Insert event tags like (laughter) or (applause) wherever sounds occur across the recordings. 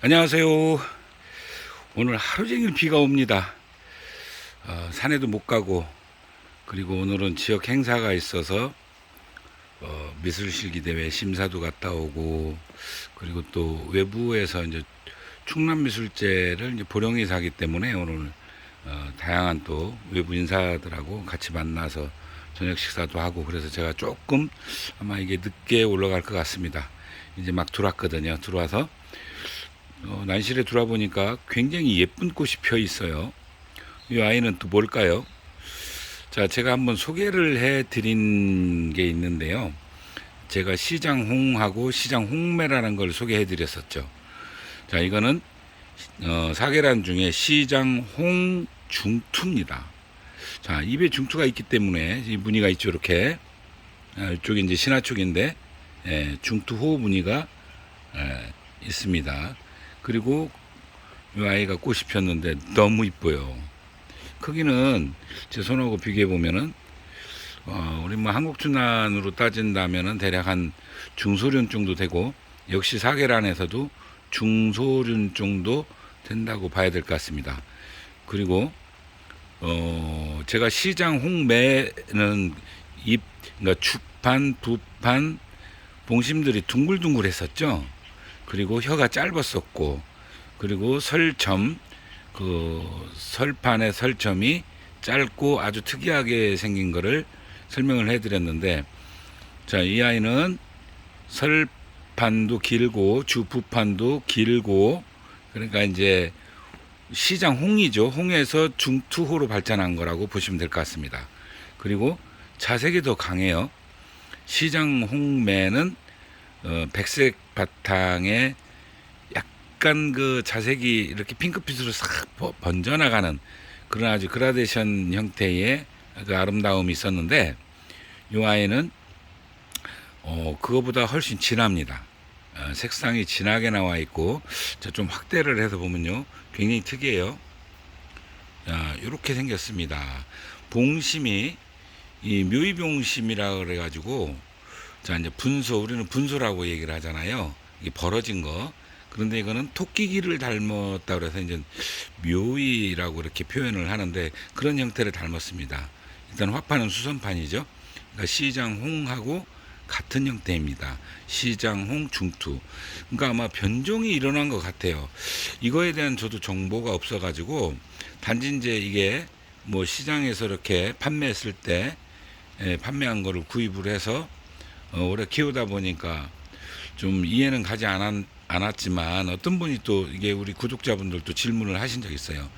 안녕하세요. 오늘 하루 종일 비가 옵니다. 어, 산에도 못 가고 그리고 오늘은 지역 행사가 있어서 어, 미술실기 대회 심사도 갔다 오고 그리고 또 외부에서 이제 충남 미술제를 이제 보령에서 하기 때문에 오늘 어, 다양한 또 외부 인사들하고 같이 만나서 저녁 식사도 하고 그래서 제가 조금 아마 이게 늦게 올라갈 것 같습니다. 이제 막 들어왔거든요. 들어와서 어, 난실에 들어보니까 굉장히 예쁜 꽃이 펴 있어요. 이 아이는 또 뭘까요? 자, 제가 한번 소개를 해 드린 게 있는데요. 제가 시장홍하고 시장홍매라는 걸 소개해 드렸었죠. 자, 이거는 어, 사계란 중에 시장홍 중투입니다. 자, 입에 중투가 있기 때문에 이 무늬가 있죠, 이렇게. 아, 이쪽이 이제 신화 쪽인데, 예, 중투호 무늬가 예, 있습니다. 그리고 이 아이가 꽃이 폈는데 너무 이뻐요. 크기는 제 손하고 비교해 보면은 어, 우리 뭐 한국 춘난으로 따진다면은 대략 한 중소륜 정도 되고 역시 사계란에서도 중소륜 정도 된다고 봐야 될 것 같습니다. 그리고 어 제가 시장 홍매는 잎 그러니까 축판, 부판, 봉심들이 둥글둥글 했었죠. 그리고 혀가 짧았었고 그리고 설점 그 설판의 설점이 짧고 아주 특이하게 생긴 거를 설명을 해드렸는데 자 이 아이는 설판도 길고 주부판도 길고 그러니까 이제 시장 홍이죠. 홍에서 중투호로 발전한 거라고 보시면 될 것 같습니다. 그리고 자색이 더 강해요. 시장 홍매는 어, 백색 바탕에 약간 그 자색이 이렇게 핑크빛으로 싹 버- 번져나가는 그런 아주 그라데이션 형태의 그 아름다움이 있었는데 이 아이는 어, 그거보다 훨씬 진합니다. 어, 색상이 진하게 나와 있고 자, 좀 확대를 해서 보면요 굉장히 특이해요. 자, 이렇게 생겼습니다. 봉심이 이 묘이봉심이라 그래가지고 자 이제 분소 우리는 분소라고 얘기를 하잖아요. 이게 벌어진 거. 그런데 이거는 토끼기를 닮았다 그래서 이제 묘이라고 이렇게 표현을 하는데 그런 형태를 닮았습니다. 일단 화판은 수선판이죠. 그러니까 시장홍하고 같은 형태입니다. 시장홍 중투. 그러니까 아마 변종이 일어난 것 같아요. 이거에 대한 저도 정보가 없어가지고 단지 이제 이게 뭐 시장에서 이렇게 판매했을 때 예, 판매한 거를 구입을 해서 어, 오래 키우다 보니까 좀 이해는 가지 않았, 않았지만 어떤 분이 또 이게 우리 구독자분들도 질문을 하신 적 있어요.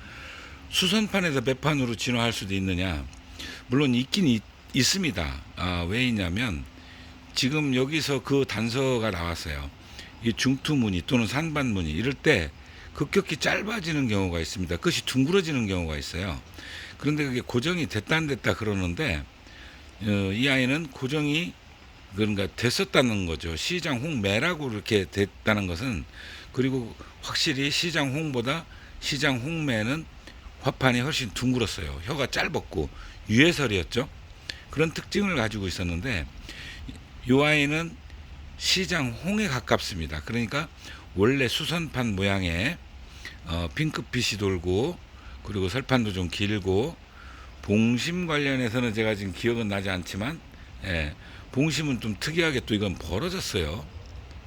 수선판에서 매판으로 진화할 수도 있느냐? 물론 있긴 있, 있습니다. 아, 왜 있냐면 지금 여기서 그 단서가 나왔어요. 이 중투 무늬 또는 산반 무늬 이럴 때 급격히 짧아지는 경우가 있습니다. 끝이 둥그러지는 경우가 있어요. 그런데 그게 고정이 됐다 안 됐다 그러는데 어, 이 아이는 고정이 그러니까 됐었다는 거죠. 시장 홍매라고 이렇게 됐다는 것은 그리고 확실히 시장 홍보다 시장 홍매는 화판이 훨씬 둥글었어요. 혀가 짧았고 유해설이었죠. 그런 특징을 가지고 있었는데 이 아이는 시장 홍에 가깝습니다. 그러니까 원래 수선판 모양의 어, 핑크빛이 돌고 그리고 설판도 좀 길고 봉심 관련해서는 제가 지금 기억은 나지 않지만 예, 봉심은 좀 특이하게 또 이건 벌어졌어요.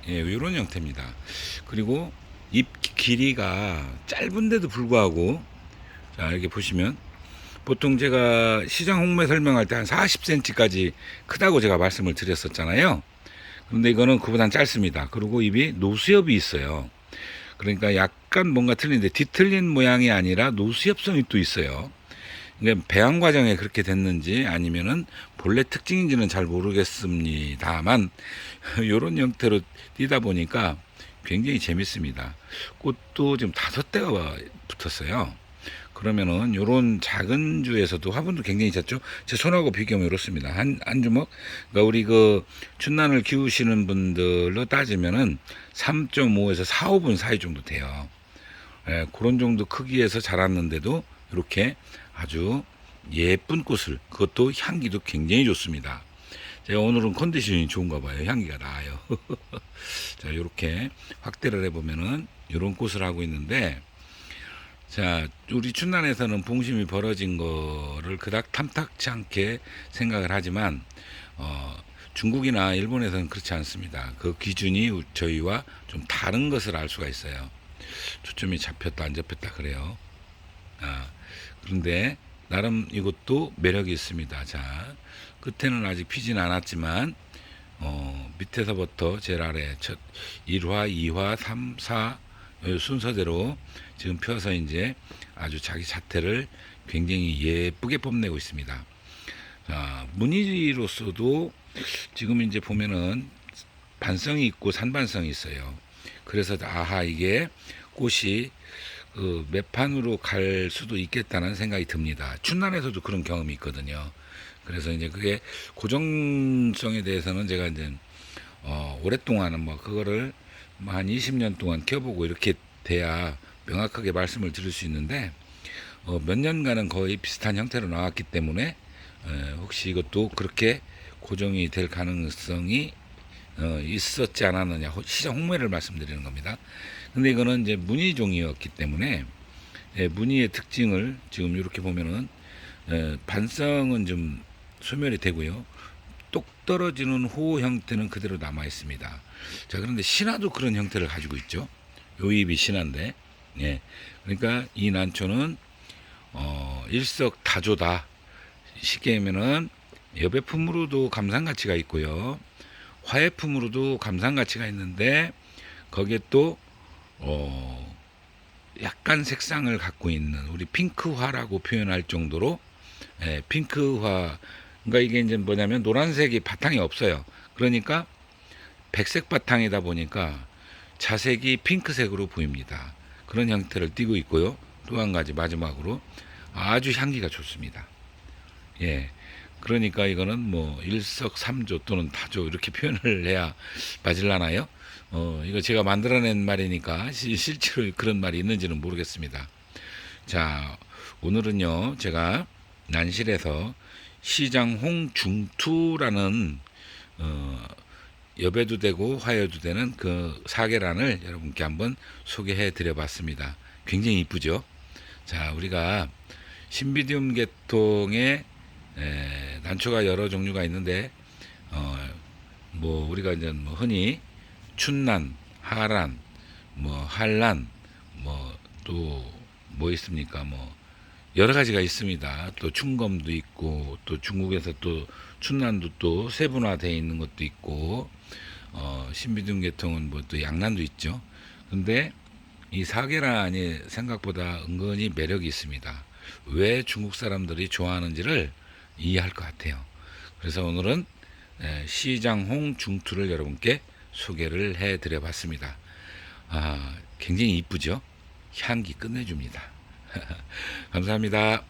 예, 이런 형태입니다. 그리고 잎 길이가 짧은데도 불구하고 자 이렇게 보시면 보통 제가 시장 홍매 설명할 때 한 40cm까지 크다고 제가 말씀을 드렸었잖아요. 그런데 이거는 그보단 짧습니다. 그리고 입이 노수엽이 있어요. 그러니까 약간 뭔가 틀린데 뒤틀린 모양이 아니라 노수엽성이 또 있어요. 배양 과정에 그렇게 됐는지 아니면은 본래 특징인지는 잘 모르겠습니다만 (laughs) 이런 형태로 뛰다 보니까 굉장히 재밌습니다. 꽃도 지금 다섯 대가 붙었어요. 그러면은 요런 작은 주에서도 화분도 굉장히 작죠. 제 손하고 비교하면 이렇습니다. 한, 한 주먹. 그러니까 우리 그 춘난을 키우시는 분들로 따지면은 3.5에서 4, 5분 사이 정도 돼요. 예, 그런 정도 크기에서 자랐는데도 이렇게 아주 예쁜 꽃을 그것도 향기도 굉장히 좋습니다. 제가 오늘은 컨디션이 좋은가 봐요. 향기가 나아요. (laughs) 자, 이렇게 확대를 해보면은 이런 꽃을 하고 있는데 자 우리 춘난에서는 봉심이 벌어진 거를 그닥 탐탁치 않게 생각을 하지만 어, 중국이나 일본에서는 그렇지 않습니다. 그 기준이 우- 저희와 좀 다른 것을 알 수가 있어요. 초점이 잡혔다 안 잡혔다 그래요. 아, 그런데 나름 이것도 매력이 있습니다. 자 끝에는 아직 피진 않았지만 어, 밑에서부터 제일 아래 첫 1화, 2화, 3, 4 순서대로 지금 펴서 이제 아주 자기 자태를 굉장히 예쁘게 뽐내고 있습니다. 자, 무늬로서도 지금 이제 보면은 반성이 있고 산반성이 있어요. 그래서 아하 이게 꽃이 그 매판으로 갈 수도 있겠다는 생각이 듭니다. 춘난에서도 그런 경험이 있거든요. 그래서 이제 그게 고정성에 대해서는 제가 이제 어, 오랫동안은 뭐 그거를 뭐한 20년 동안 켜보고 이렇게 돼야 명확하게 말씀을 드릴 수 있는데 어, 몇 년간은 거의 비슷한 형태로 나왔기 때문에 에, 혹시 이것도 그렇게 고정이 될 가능성이 어, 있었지 않았느냐 호- 시장 홍매를 말씀드리는 겁니다. 근데 이거는 이제 무늬종이었기 때문에 예, 무늬의 특징을 지금 이렇게 보면은 에, 반성은 좀 소멸이 되고요. 똑 떨어지는 호 형태는 그대로 남아 있습니다. 자 그런데 신화도 그런 형태를 가지고 있죠. 요입이 신화인데, 예, 그러니까 이 난초는 어, 일석다조다. 쉽게 하면은 여배품으로도 감상 가치가 있고요. 화해품으로도 감상 가치가 있는데 거기에 또 어, 약간 색상을 갖고 있는 우리 핑크화라고 표현할 정도로 예, 핑크화 그러니까 이게 이제 뭐냐면 노란색이 바탕이 없어요. 그러니까 백색 바탕이다 보니까 자색이 핑크색으로 보입니다. 그런 형태를 띠고 있고요. 또 한 가지 마지막으로 아주 향기가 좋습니다. 예. 그러니까 이거는 뭐 일석삼조 또는 다조 이렇게 표현을 해야 맞을라나요? 어, 이거 제가 만들어낸 말이니까 시- 실제로 그런 말이 있는지는 모르겠습니다. 자, 오늘은요, 제가 난실에서 시장 홍중투라는 어, 여배도 되고 화여도 되는 그 사계란을 여러분께 한번 소개해 드려 봤습니다. 굉장히 이쁘죠? 자, 우리가 신비디움 계통의 에, 난초가 여러 종류가 있는데 어, 뭐 우리가 이제 뭐 흔히 춘난, 하란, 뭐 한란, 뭐 또 뭐 있습니까? 뭐 여러 가지가 있습니다. 또 충검도 있고 또 중국에서 또 춘난도 또 세분화되어 있는 것도 있고 어, 신비등 계통은 뭐 또 양난도 있죠. 근데 이 사계란이 생각보다 은근히 매력이 있습니다. 왜 중국 사람들이 좋아하는지를 이해할 것 같아요. 그래서 오늘은 에, 시장홍 중투를 여러분께 소개를 해 드려 봤습니다. 아, 굉장히 이쁘죠? 향기 끝내줍니다. (laughs) 감사합니다.